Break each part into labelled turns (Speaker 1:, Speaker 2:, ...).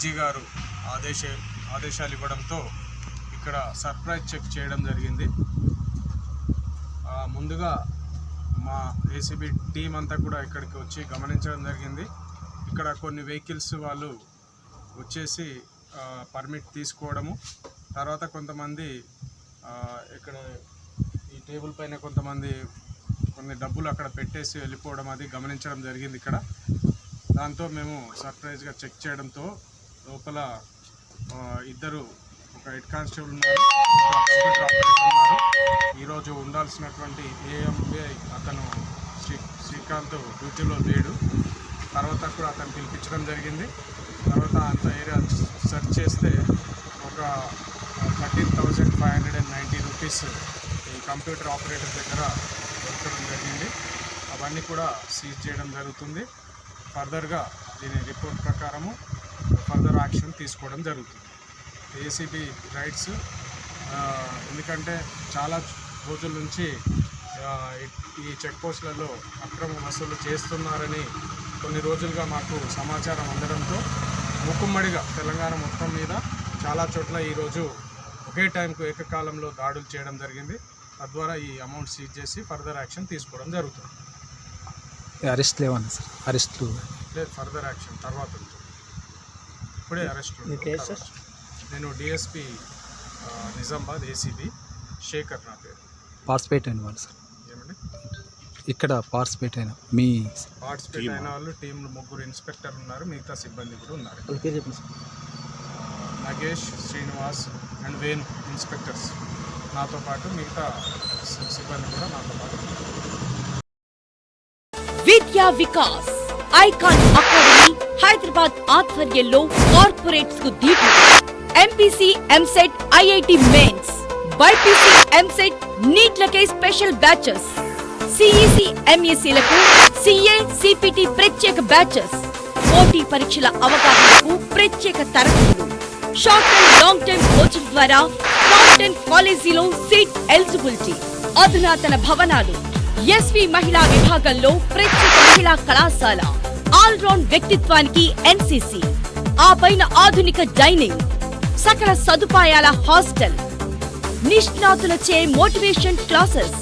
Speaker 1: DG గారు ఆదేశ ఆదేశాలు ఇవ్వడంతో ఇక్కడ సర్ప్రైజ్ చెక్ చేయడం జరిగింది. ముందుగా మా ఏసీబీ టీం అంతా కూడా ఇక్కడికి వచ్చి గమనించడం జరిగింది. ఇక్కడ కొన్ని వెహికల్స్ వాళ్ళు వచ్చేసి పర్మిట్ తీసుకోవడము. తర్వాత కొంతమంది ఇక్కడ ఈ టేబుల్ పైన కొంతమంది కొన్ని డబ్బులు అక్కడ పెట్టేసి వెళ్ళిపోవడం అది గమనించడం జరిగింది ఇక్కడ. దాంతో మేము సర్ప్రైజ్గా చెక్ చేయడంతో లోపల ఇద్దరు ఒక హెడ్ కానిస్టేబుల్ ఉన్నారు ఉన్నారు. ఈరోజు ఉండాల్సినటువంటి ఏఎంఏ అతను శ్రీ శ్రీకాంత్ డ్యూటీలో లేడు. తర్వాత కూడా అతను పిలిపించడం జరిగింది. తర్వాత అంత ఏరియా సెర్చ్ చేస్తే ఒక thirteen thousand five hundred and ninety rupees ఈ కంప్యూటర్ ఆపరేటర్ దగ్గర దొరకడం జరిగింది. అవన్నీ కూడా సీజ్ చేయడం జరుగుతుంది. ఫర్దర్గా దీని రిపోర్ట్ ప్రకారము ఫర్దర్ యాక్షన్ తీసుకోవడం జరుగుతుంది. ఏసీబీ రైట్స్ ఎందుకంటే చాలా రోజుల నుంచి ఈ- చెక్ పోస్టులలో అక్రమ వసూలు చేస్తున్నారని కొన్ని రోజులుగా మాకు సమాచారం అందడంతో ముక్కుమ్మడిగా తెలంగాణ మొత్తం మీద చాలా చోట్ల ఈరోజు ఒకే టైంకు ఏకకాలంలో దాడులు చేయడం జరిగింది. తద్వారా ఈ అమౌంట్ సీజ్ చేసి ఫర్దర్ యాక్షన్ తీసుకోవడం జరుగుతుంది.
Speaker 2: అరెస్ట్ లేవన్నా సార్? అరెస్ట్లు.
Speaker 1: లేదు ఫర్దర్ యాక్షన్ తర్వాత ఉంటుంది. ఇప్పుడే అరెస్ట్? నేను డిఎస్పి నిజామాబాద్ ఏసీబీ శేఖర్ నా పేరు.
Speaker 2: పార్టిసిపేట్ అయిన వాళ్ళు సార్
Speaker 1: ఏమండి?
Speaker 2: ఇక్కడ పార్టిసిపేట్ అయిన మీ
Speaker 1: పార్టిసిపేట్ అయిన వాళ్ళు టీంలో ముగ్గురు ఇన్స్పెక్టర్ ఉన్నారు మిగతా సిబ్బంది కూడా ఉన్నారు. నగేష్ శ్రీనివాస్ అండ్ వేణు ఇన్స్పెక్టర్స్ నాతో పాటు మిగతా సిబ్బంది కూడా నాతో పాటు.
Speaker 3: విద్యా వికాస్. ఐకాన్ అకాడమీ హైదరాబాద్ ఆధ్వర్యంలో కార్పొరేట్స్కు దీటు. MPC EAMCET IIT mains BiPC EAMCET నీట్లకే special batches. CEC ఎంఎస్సీలకు సిఏ సిపిటి ప్రత్యేక బ్యాచెస్. పోటీ పరీక్షల అవగాహనకు ప్రత్యేక తరగతులు. Short term long term coaching ద్వారా టాప్ టెన్ కాలేజీలో సీట్ ఎలిజిబిలిటీ అధునాతన భవనాలు ఎస్వి మహిళా విభాగంలో ప్రత్యేక మహిళా కళాశాల. ఆల్ రౌండ్ వ్యక్తిత్వానికి ఎన్సీసీ ఆ పైన ఆధునిక డైనింగ్ సకల సదుపాయాల హాస్టల్ నిష్ణాతులచే మోటివేషన్ క్లాసెస్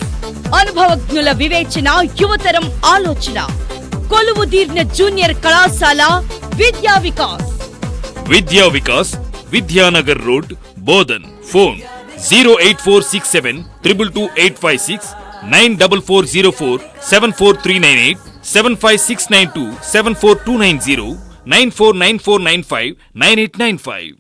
Speaker 3: అనుభవజ్ఞుల వివేచన యువతరం ఆలోచన కొలువు దీర్ఘ జూనియర్ కళాశాల Vidya Vikas.
Speaker 4: Vidya Vikas Vidyanagar road Bodhan phone zero eight four six seven triple two eight five six nine double four zero four seven four three nine eight seven five six nine two seven four two nine zero nine four nine four nine five nine eight nine five